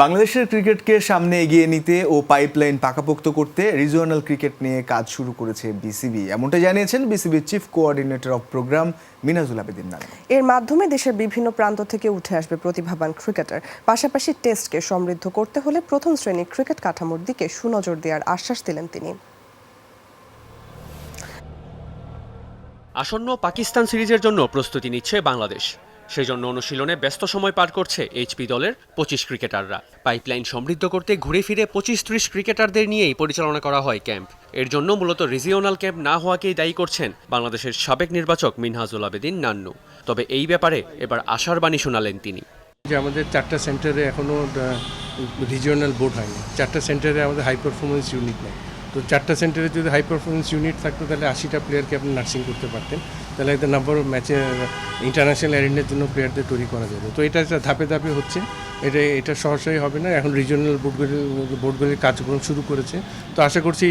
বাংলাদেশের ক্রিকেটকে সামনে এগিয়ে নিতে ও পাইপলাইন পাকাপোক্ত করতে রিজিওনাল ক্রিকেট নিয়ে কাজ শুরু করেছে বিসিবি এমনটা জানিয়েছেন বিসিবির chief coordinator of program Minajul Abedin নানা এর মাধ্যমে দেশের বিভিন্ন প্রান্ত থেকে উঠে আসবে প্রতিভাবান ক্রিকেটার পাশাপাশি টেস্টকে সমৃদ্ধ করতে হলে প্রথম শ্রেণির ক্রিকেট কাঠামোর দিকে সুনজর দেওয়ার আশ্বাস দিলেন তিনি। আসন্ন পাকিস্তান সিরিজের জন্য প্রস্তুতি নিচ্ছে বাংলাদেশ। সেজন্য অনুশীলনে ব্যস্ত সময় পার করছে এইচপি দলের পঁচিশ ক্রিকেটাররা। পাইপলাইন সমৃদ্ধ করতে ঘুরে ফিরে পঁচিশ ত্রিশ ক্রিকেটারদের নিয়েই পরিচালনা করা হয় ক্যাম্প। এর জন্য মূলত রিজিওনাল ক্যাম্প না হওয়াকেই দায়ী করছেন বাংলাদেশের সাবেক নির্বাচক মিনহাজুল আবেদিন নান্নু। তবে এই ব্যাপারে এবার আশার বাণী শোনালেন তিনি। যে আমাদের চারটা সেন্টারে এখনও রিজিওনাল বোর্ড হয়নি। চারটা সেন্টারে আমাদের হাই পারফরমেন্স ইউনিট নেই। তো চারটা সেন্টারে যদি হাই পারফরমেন্স ইউনিট থাকতো তাহলে আশিটা প্লেয়ারকে আপনি নার্সিং করতে পারতেন। তাহলে একটা নাম্বার অফ ম্যাচে ইন্টারন্যাশনাল অ্যারেন্ডের জন্য প্লেয়ারদের তৈরি করা যাবে তো এটা ধাপে ধাপে হচ্ছে। এটা এটা সহসাই হবে না। এখন রিজিওনাল বোর্ডগুলি বোর্ডগুলির কার্যক্রম শুরু করেছে। তো আশা করছি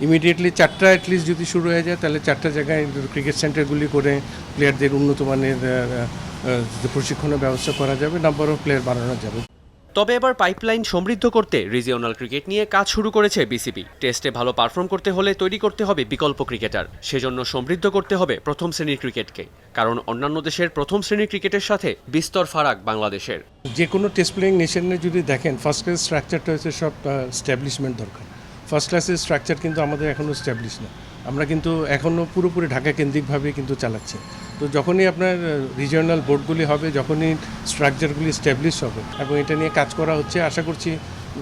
ইমিডিয়েটলি চারটা অ্যাটলিস্ট যদি শুরু হয়ে যায় তাহলে চারটা জায়গায় ক্রিকেট সেন্টারগুলি করে প্লেয়ারদের উন্নত মানের আহ, আহ, প্রশিক্ষণের ব্যবস্থা করা যাবে। নাম্বার অফ প্লেয়ার বাড়ানো যাবে। তবে এবার পাইপলাইন সমৃদ্ধ করতে রিজিওনাল ক্রিকেট নিয়ে কাজ শুরু করেছে বিসিবি টেস্টে ভালো পারফর্ম করতে হলে তৈরি করতে হবে বিকল্প ক্রিকেটার সেজন্য সমৃদ্ধ করতে হবে প্রথম শ্রেণির ক্রিকেটকে কারণ অন্যান্য দেশের প্রথম শ্রেণির ক্রিকেটের সাথে বিস্তর ফারাক বাংলাদেশের। যে কোনো টেস্ট প্লেয়িং নেশনে যদি দেখেন ফার্স্ট ক্লাস স্ট্রাকচারটা হচ্ছে সব স্ট্যাবলিশমেন্ট দরকার। ফার্স্ট ক্লাসের স্ট্রাকচার কিন্তু আমাদের এখনও স্ট্যাবলিশ না। আমরা কিন্তু এখনও পুরোপুরি ঢাকা কেন্দ্রিকভাবে কিন্তু চালাচ্ছি। তো যখনই আপনার রিজিওনাল বোর্ডগুলি হবে, যখনই স্ট্রাকচারগুলি স্ট্যাবলিশ হবে, এবং এটা নিয়ে কাজ করা হচ্ছে, আশা করছি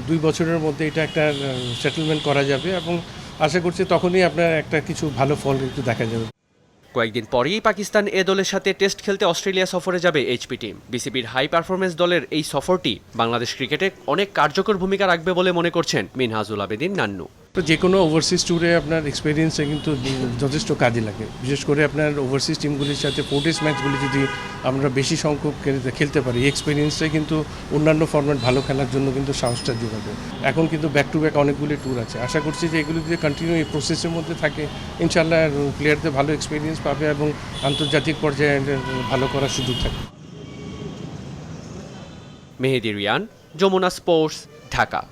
দুই বছরের মধ্যে এটা একটা সেটেলমেন্ট করা যাবে, এবং আশা করছি তখনই আপনার একটা কিছু ভালো ফল কিন্তু দেখা যাবে। কয়েকদিন পরেই পাকিস্তান এ দলের সাথে টেস্ট খেলতে অস্ট্রেলিয়া সফরে যাবে এইচপি টিম। বিসিবির হাই পারফরমেন্স দলের এই সফরটি বাংলাদেশ ক্রিকেটে অনেক কার্যকর ভূমিকা রাখবে বলে মনে করছেন মিনহাজুল আবেদিন নান্নু। তো যে কোনো ওভারসিজ ট্যুরে আপনার এক্সপিরিয়েন্সে কিন্তু যথেষ্ট কাজে লাগে। বিশেষ করে আপনার ওভারসিজ টিমগুলির সাথে ফোর্টিস ম্যাচগুলি যদি আমরা বেশি সংখ্যক খেলতে- পারি, এই এক্সপিরিয়েন্সটাই কিন্তু অন্যান্য ফর্ম্যাট ভালো খেলার জন্য কিন্তু সাহসটা যোগাবে। এখন কিন্তু ব্যাক টু ব্যাক অনেকগুলি ট্যুর আছে। আশা করছি যে এগুলি যদি কন্টিনিউ এই প্রসেসের মধ্যে থাকে ইনশাল্লাহ প্লেয়ারদের ভালো এক্সপিরিয়েন্স পাবে এবং আন্তর্জাতিক পর্যায়ে ভালো করার সুযোগ থাকে মেহেদি রিয়ান, যমুনা স্পোর্টস, ঢাকা।